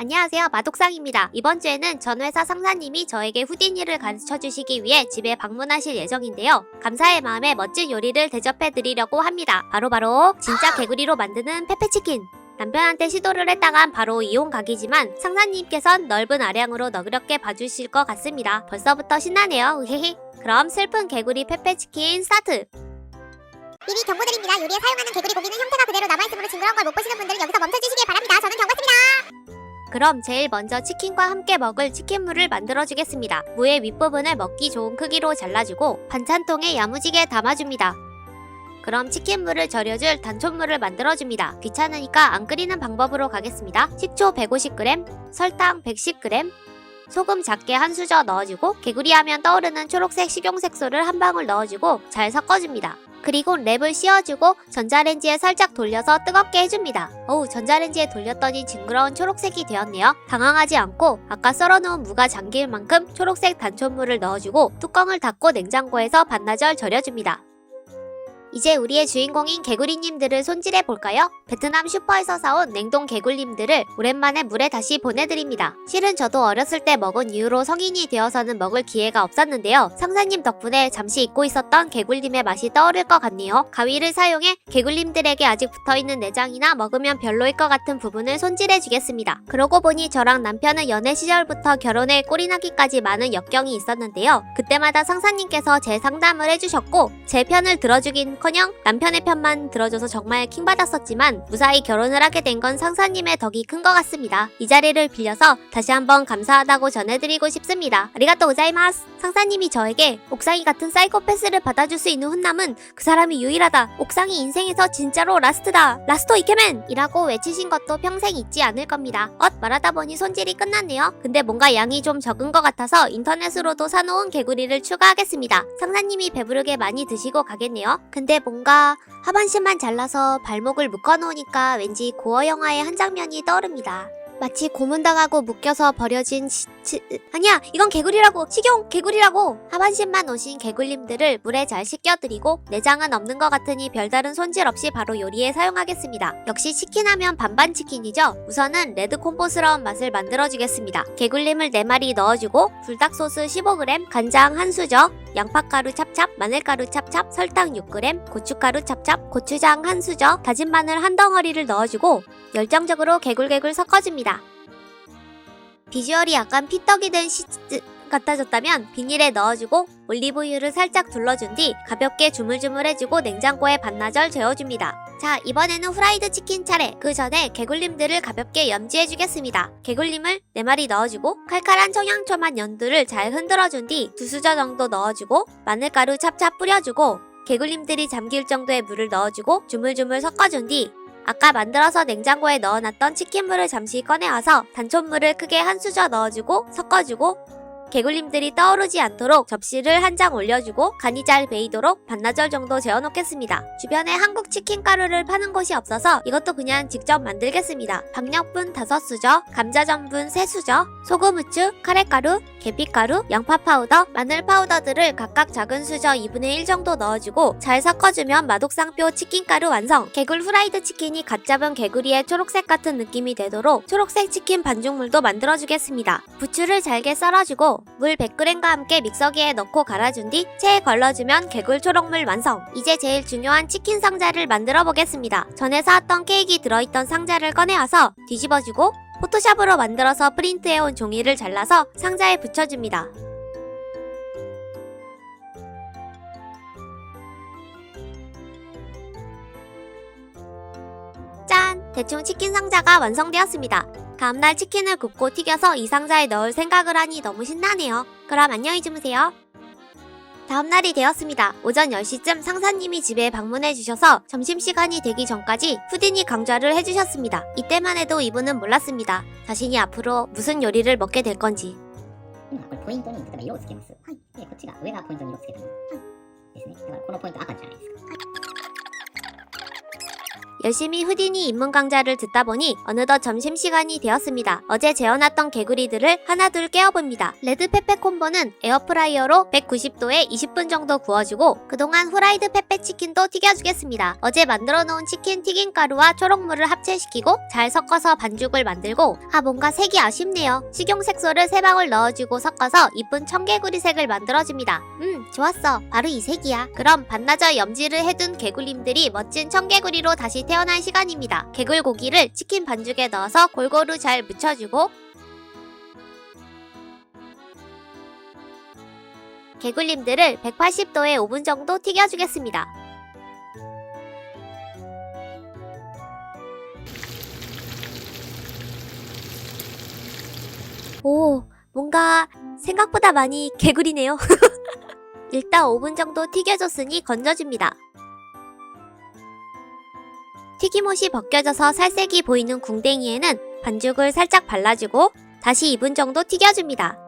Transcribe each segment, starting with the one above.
안녕하세요 마독상입니다. 이번 주에는 전 회사 상사님이 저에게 후디니를 가르쳐 주시기 위해 집에 방문하실 예정인데요. 감사의 마음에 멋진 요리를 대접해 드리려고 합니다. 바로바로 진짜 개구리로 만드는 페페치킨. 남편한테 시도를 했다간 바로 이혼 각이지만 상사님께선 넓은 아량으로 너그럽게 봐주실 것 같습니다. 벌써부터 신나네요. 으헤헤. 그럼 슬픈 개구리 페페치킨 스타트! 미리 경고드립니다. 요리에 사용하는 개구리 고기는 형태가 그대로 남아있으므로 징그러운 걸 못 보시는 분들은 여기서 멈춰주시길 바랍니다. 저는 경고습니다. 그럼 제일 먼저 치킨과 함께 먹을 치킨물을 만들어주겠습니다. 무의 윗부분을 먹기 좋은 크기로 잘라주고 반찬통에 야무지게 담아줍니다. 그럼 치킨물을 절여줄 단촛물을 만들어줍니다. 귀찮으니까 안 끓이는 방법으로 가겠습니다. 식초 150g, 설탕 110g, 소금 작게 한 수저 넣어주고 개구리 하면 떠오르는 초록색 식용색소를 한 방울 넣어주고 잘 섞어줍니다. 그리고 랩을 씌워주고 전자레인지에 살짝 돌려서 뜨겁게 해줍니다. 어우 전자레인지에 돌렸더니 징그러운 초록색이 되었네요. 당황하지 않고 아까 썰어놓은 무가 잠길 만큼 초록색 단촛물을 넣어주고 뚜껑을 닫고 냉장고에서 반나절 절여줍니다. 이제 우리의 주인공인 개구리님들을 손질해 볼까요? 베트남 슈퍼에서 사온 냉동 개굴님들을 오랜만에 물에 다시 보내드립니다. 실은 저도 어렸을 때 먹은 이후로 성인이 되어서는 먹을 기회가 없었는데요. 상사님 덕분에 잠시 잊고 있었던 개굴님의 맛이 떠오를 것 같네요. 가위를 사용해 개굴님들에게 아직 붙어있는 내장이나 먹으면 별로일 것 같은 부분을 손질해 주겠습니다. 그러고 보니 저랑 남편은 연애 시절부터 결혼에 꼴이나기까지 많은 역경이 있었는데요. 그때마다 상사님께서 제 상담을 해주셨고 제 편을 들어주긴 커녕 남편의 편만 들어줘서 정말 킹받았었지만 무사히 결혼을 하게 된 건 상사님의 덕이 큰 것 같습니다. 이 자리를 빌려서 다시 한번 감사하다고 전해드리고 싶습니다. 아리가또 고자이마스! 상사님이 저에게 옥상이 같은 사이코패스를 받아줄 수 있는 훈남은 그 사람이 유일하다. 옥상이 인생에서 진짜로 라스트다. 라스토 이케맨! 이라고 외치신 것도 평생 잊지 않을 겁니다. 엇 말하다 보니 손질이 끝났네요. 근데 뭔가 양이 좀 적은 것 같아서 인터넷으로도 사놓은 개구리를 추가하겠습니다. 상사님이 배부르게 많이 드시고 가겠네요. 근데 뭔가 하반신만 잘라서 발목을 묶어놓으니까 왠지 고어 영화의 한 장면이 떠오릅니다. 마치 고문당하고 묶여서 버려진 시, 치, 아니야 이건 개구리라고. 식용 개구리라고. 하반신만 오신 개굴님들을 물에 잘 씻겨드리고 내장은 없는 것 같으니 별다른 손질 없이 바로 요리에 사용하겠습니다. 역시 치킨하면 반반 치킨이죠? 우선은 레드 콤보스러운 맛을 만들어주겠습니다. 개굴림을 4마리 넣어주고 불닭소스 15g 간장 한 수저 양파가루 찹찹 마늘가루 찹찹 설탕 6g 고춧가루 찹찹 고추장 한 수저 다진 마늘 한 덩어리를 넣어주고 열정적으로 개굴개굴 섞어줍니다. 비주얼이 약간 피떡이 된 시즈 같아졌다면 비닐에 넣어주고 올리브유를 살짝 둘러준 뒤 가볍게 주물주물해주고 냉장고에 반나절 재워줍니다. 자 이번에는 후라이드 치킨 차례 그 전에 개굴림들을 가볍게 염지해주겠습니다. 개굴림을 4마리 넣어주고 칼칼한 청양초맛 연두를 잘 흔들어준 뒤 두 수저 정도 넣어주고 마늘가루 찹찹 뿌려주고 개굴림들이 잠길 정도의 물을 넣어주고 주물주물 섞어준 뒤 아까 만들어서 냉장고에 넣어놨던 치킨물을 잠시 꺼내와서 단촛물을 크게 한 수저 넣어주고 섞어주고 개굴림들이 떠오르지 않도록 접시를 한 장 올려주고 간이 잘 배이도록 반나절 정도 재워놓겠습니다. 주변에 한국 치킨 가루를 파는 곳이 없어서 이것도 그냥 직접 만들겠습니다. 박력분 5수저, 감자전분 3수저, 소금 후추, 카레가루, 계피가루, 양파 파우더, 마늘 파우더들을 각각 작은 수저 2분의 1 정도 넣어주고 잘 섞어주면 마독상표 치킨가루 완성! 개굴 후라이드 치킨이 갓 잡은 개구리의 초록색 같은 느낌이 되도록 초록색 치킨 반죽물도 만들어주겠습니다. 부추를 잘게 썰어주고 물 100g과 함께 믹서기에 넣고 갈아준 뒤 체에 걸러주면 개굴 초록물 완성! 이제 제일 중요한 치킨 상자를 만들어 보겠습니다. 전에 사왔던 케이크 들어있던 상자를 꺼내와서 뒤집어주고 포토샵으로 만들어서 프린트해온 종이를 잘라서 상자에 붙여줍니다. 대충 치킨 상자가 완성되었습니다. 다음날 치킨을 굽고 튀겨서 이 상자에 넣을 생각을 하니 너무 신나네요. 그럼 안녕히 주무세요. 다음날이 되었습니다. 오전 10시쯤 상사님이 집에 방문해 주셔서 점심시간이 되기 전까지 푸디니 강좌를 해주셨습니다. 이때만 해도 이분은 몰랐습니다. 자신이 앞으로 무슨 요리를 먹게 될 건지. 今これポイントに例えば色をつけます。はい。で、こっちが上がポイントに色をつけたもの。はい。ですね。だからこのポイント赤じゃないですか。 열심히 후디니 입문 강좌를 듣다 보니 어느덧 점심시간이 되었습니다. 어제 재워놨던 개구리들을 하나둘 깨워봅니다. 레드 페페 콤보는 에어프라이어로 190도에 20분 정도 구워주고 그동안 후라이드 페페 치킨도 튀겨주겠습니다. 어제 만들어 놓은 치킨 튀김가루와 초록물을 합체시키고 잘 섞어서 반죽을 만들고 아 뭔가 색이 아쉽네요. 식용 색소를 세 방울 넣어주고 섞어서 이쁜 청개구리 색을 만들어줍니다. 음 좋았어. 바로 이 색이야. 그럼 반나절 염지를 해둔 개굴님들이 멋진 청개구리로 다시 태 어날 시간입니다. 개굴 고기를 치킨 반죽에 넣어서 골고루 잘 묻혀주고 개굴님들을 180도에 5분 정도 튀겨주겠습니다. 오, 뭔가 생각보다 많이 개구리네요. 일단 5분 정도 튀겨줬으니 건져줍니다. 튀김옷이 벗겨져서 살색이 보이는 궁뎅이에는 반죽을 살짝 발라주고 다시 2분 정도 튀겨줍니다.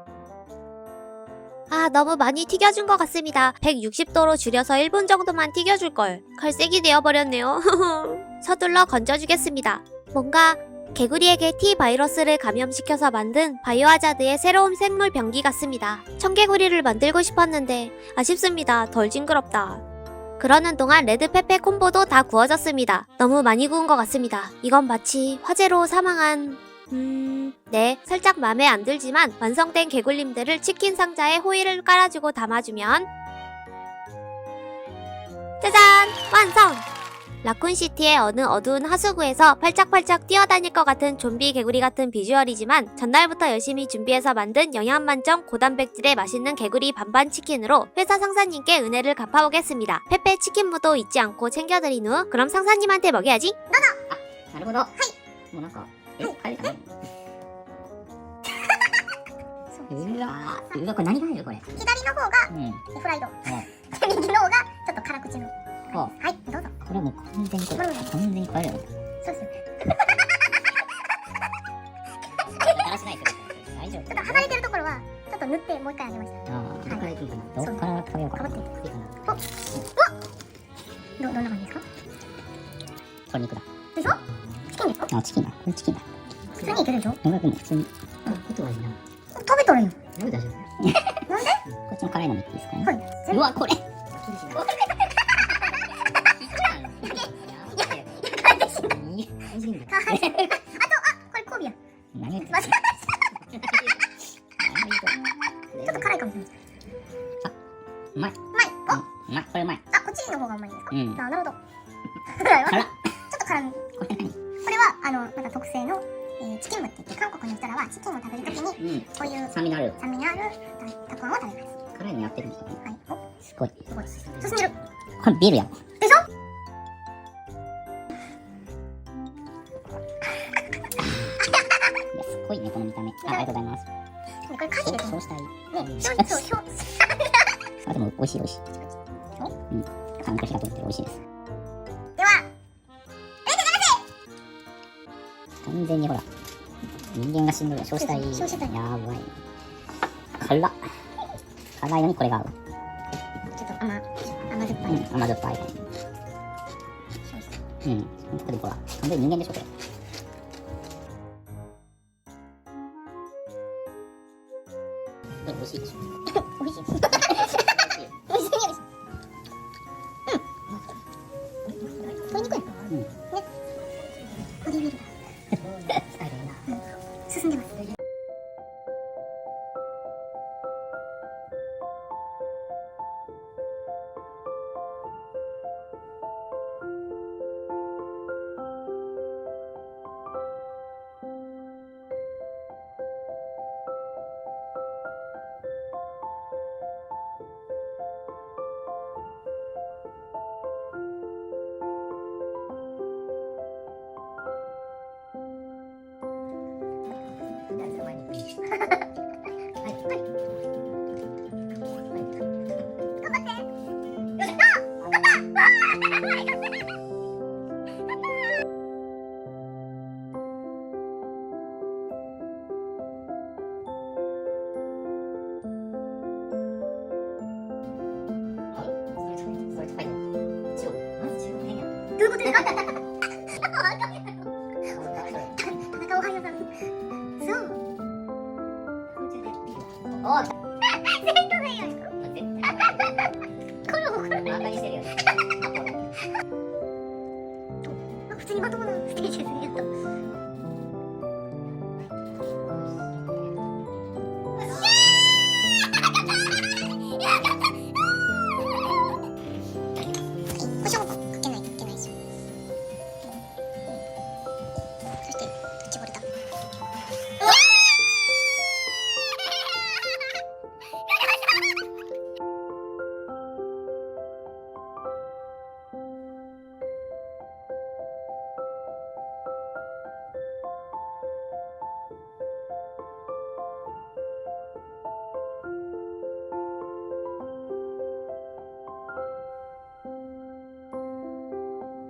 아, 너무 많이 튀겨준 것 같습니다. 160도로 줄여서 1분 정도만 튀겨줄걸. 갈색이 되어버렸네요. 서둘러 건져주겠습니다. 뭔가 개구리에게 T 바이러스를 감염시켜서 만든 바이오하자드의 새로운 생물 병기 같습니다. 청개구리를 만들고 싶었는데 아쉽습니다. 덜 징그럽다. 그러는 동안 레드페페 콤보도 다 구워졌습니다. 너무 많이 구운 것 같습니다. 이건 마치 화재로 사망한 음... 네, 살짝 맘에 안 들지만 완성된 개굴림들을 치킨 상자에 호일을 깔아주고 담아주면 짜잔! 완성! 라쿤시티의 어느 어두운 하수구에서 팔짝팔짝 뛰어다닐 것 같은 좀비 개구리 같은 비주얼이지만 전날부터 열심히 준비해서 만든 영양만점 고단백질의 맛있는 개구리 반반 치킨으로 회사 상사님께 은혜를 갚아오겠습니다. 페페 치킨무도 잊지 않고 챙겨드린 후 그럼 상사님한테 먹여야지. なるほどはいもうなんかえ帰りたねうわーうわこれ何が入るこれ左の方がうんフライドう右の方がちょっと辛口の んこはいどうぞ。うこれはもう完全にこれうん完全によそうですよね。だらしないけど大丈夫ちょっと剥がれてるところはちょっと塗ってもう一回あげました。ああどっから行くんかなどっから食べようかな。かぶっていいかなどどんな感じですか？鶏肉だ。でしょチキンですか？あチキンだ。これチキンだ。普通にいけるでしょ？野村君も普通に。あことはいいな。食べたらいいよ大丈夫なんで？こっちの辛いのもいっていいですかね。はい。うわこれ。これうまい。うまいあうまい。これうまい。あこっちの方がうまいんですかうん。あなるほどこれはあのまた特製の、えーチキンムって言って韓国の人らはチキンを食べるときにうん。こういう酸味のある。酸味のあるたたくあんを食べます辛いのやってるんですかね。はいおすごい。すごい進んでるこれビールやん。ございます。これカキですねそうしたい。ねうんそうそうそうあ、でも、美味しい美味しい。うん。韓国火が通ってる美味しいです。では完全にほら、人間が死ぬよ。そうしたい。そうしたいやばい。辛っ。辛いのにこれが合う。ちょっと甘甘酸っぱい、うん。甘酸っぱい。うん。本当にほら、完全に人間でしょ、これ。美味しいでしょ。美味しい美味しいよ。美味しい匂いしうん鶏肉やうんね哈哈哈哈哈！好搞笑。